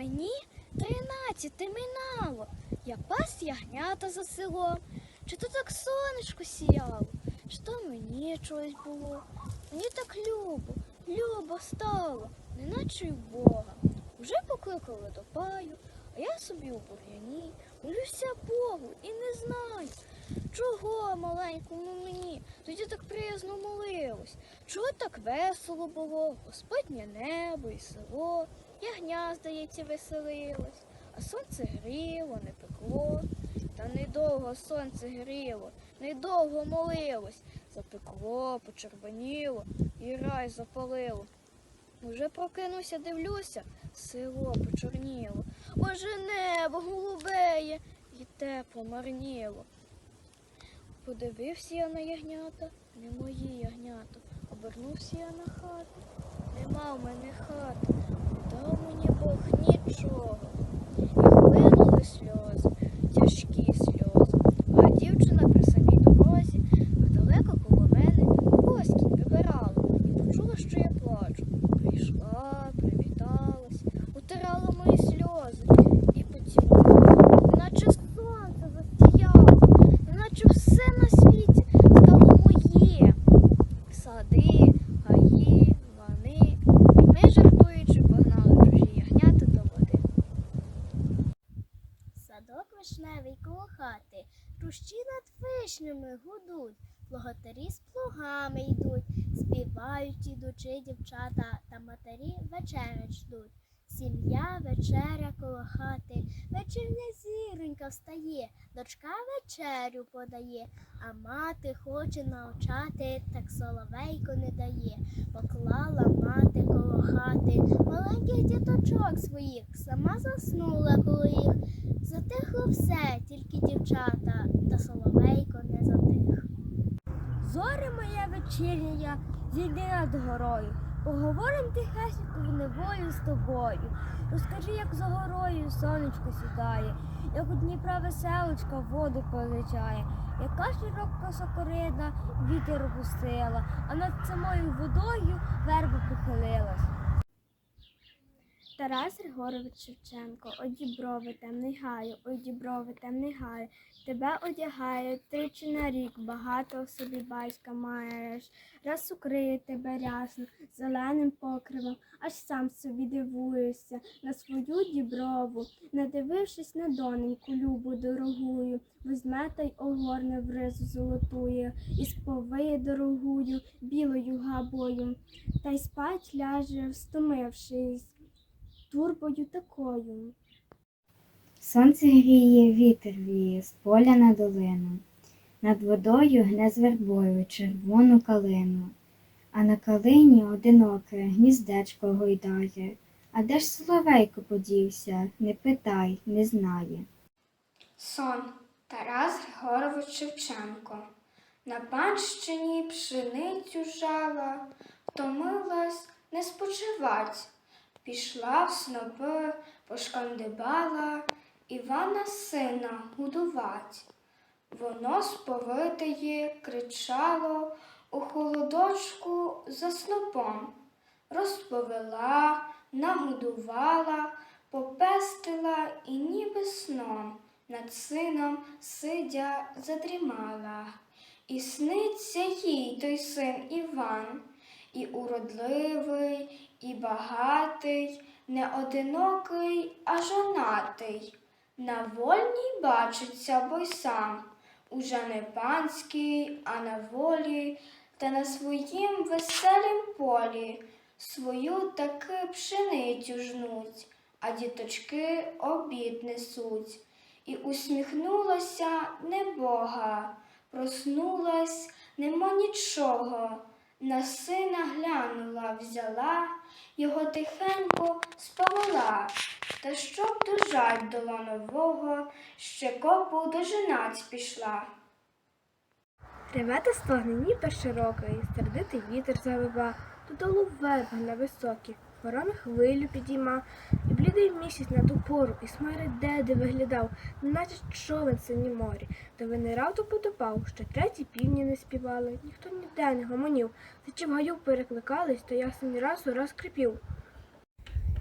Мені тринадцяти минало. Я пас ягнята за селом. Чи то так сонечко сіяло, чи то мені чогось було. Мені так любо, любо стало, неначе й Бога. Уже покликали до паю, а я собі у бур'яні, молюся Богу і не знаю, чого маленькому мені тоді так приязно молилось, чого так весело було, Господнє небо і село, ягня, здається, веселилось, а сонце гріло, не пекло. Та недовго сонце гріло, недовго молилось, запекло, почервоніло і рай запалило. Уже прокинувся, дивлюся, село почорніло. Боже небо голубеє і те помарніло. Подивився я на ягнята, не мої ягнята. Обернувся я на хату, нема в мене хати, не дав мені Бог нічого. І хлинули сльози, тяжкі сльози. А дівчина при самій дорозі, а далеко коло мене оскінь вибирала і почула, що я плачу. Прийшла, привіталась, утирала мої сльози і поцілувала, неначе сонце засіяло, неначе все на світі стало моє. Сади, гаї, лани, і ми жартуючи погнали чужі ягнята до води. Садок вишневий коло хати, рущі над вишнями гудуть, плугатарі з плугами йдуть, співають ідучи дівчата та матері вечерять ждуть. Сім'я вечеря коло хати, вечірня зіронька встає, дочка вечерю подає, а мати хоче навчати, так соловейко не дає. Поклала мати коло хати маленьких діточок своїх, сама заснула коло їх. Затихло все, тільки дівчата, та соловейко не затих. Зоре моя вечірня, зійди над горою. Поговорим тихесенько в неволю з тобою. Розкажи, як за горою сонечко сідає, як у Дніпра веселочка воду позичає, яка широка сокорина вітер опустила, а над самою водою верба похилилась. Тарас Григорович Шевченко, ой діброви темний гаю, ой діброви темний гаю, тебе одягає тричі на рік, багато в собі батька маєш, раз укриє тебе рясно, зеленим покривом, аж сам собі дивуєшся на свою діброву, надивившись на доненьку любу дорогую, візьме та й огорне в ризу золотую, і сповиє дорогую білою габою, та й спать ляже, встомившись турбою такою. Сонце гріє, вітер віє з поля на долину. Над водою гне з вербою червону калину, а на калині одиноке гніздечко гойдає. А де ж соловейко подівся, не питай, не знає. Сон Тарас Григорович Шевченко. На панщині пшеницю жала, втомилась не спочивать. Пішла в снопи, пошкандибала Івана сина годувать. Воно сповитиє кричало у холодочку за снопом. Розповела, нагодувала, попестила і ніби сном над сином сидя задрімала. І сниться їй той син Іван, і уродливий, і багатий, не одинокий, а жонатий. На вольній бачиться, бо й сам, уже не панський, а на волі, та на своїм веселім полі свою таки пшеницю жнуть, а діточки обід несуть. І усміхнулася небога, проснулась, нема нічого. На сина глянула, взяла, його тихенько сповела, та щоб дожать до ланового, ще копу дожинать пішла. Ревета стогне ніби широка, і сердитий вітер завива, додолу верба на високих, ворона хвилю підійма, блідий місяць на ту пору, і смари деде виглядав, неначе човен синім морі, винирав то потопав, що треті півні не співали, ніхто ніде не гомонів, та чи гаю перекликались, то ясень раз у раз крипів.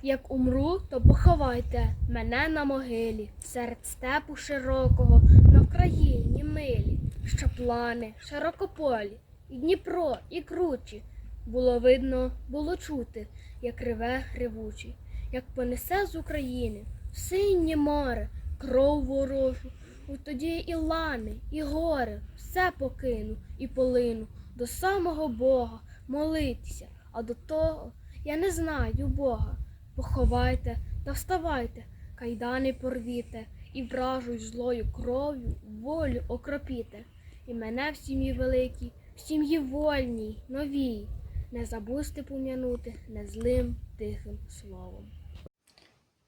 Як умру, то поховайте мене на могилі, серед степу широкого, на Вкраїні милі, що плани широкополі, і Дніпро, і кручі. Було видно, було чути, як реве ревучий, як понесе з України в синє море, кров ворожу. У тоді і лани, і гори, все покину і полину до самого Бога молитися, а до того я не знаю Бога. Поховайте та вставайте, кайдани порвіте, і вражу злою кров'ю волю окропіте. І мене в сім'ї великій, в сім'ї вольній, новій, не забудьте пом'янути незлим тихим словом.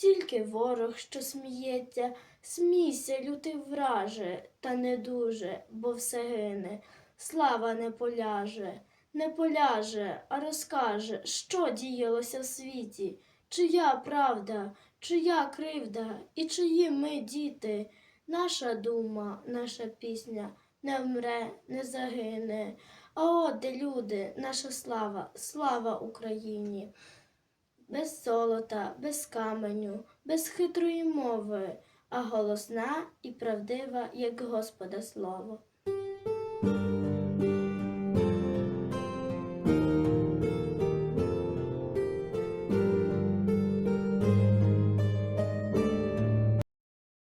Тільки ворог, що сміється, смійся, лютий враже, та не дуже, бо все гине. Слава не поляже, не поляже, а розкаже, що діялося в світі, чия правда, чия кривда і чиї ми діти. Наша дума, наша пісня не вмре, не загине. А от де люди, наша слава, слава Україні без золота, без каменю, без хитрої мови, а голосна і правдива, як Господа слово.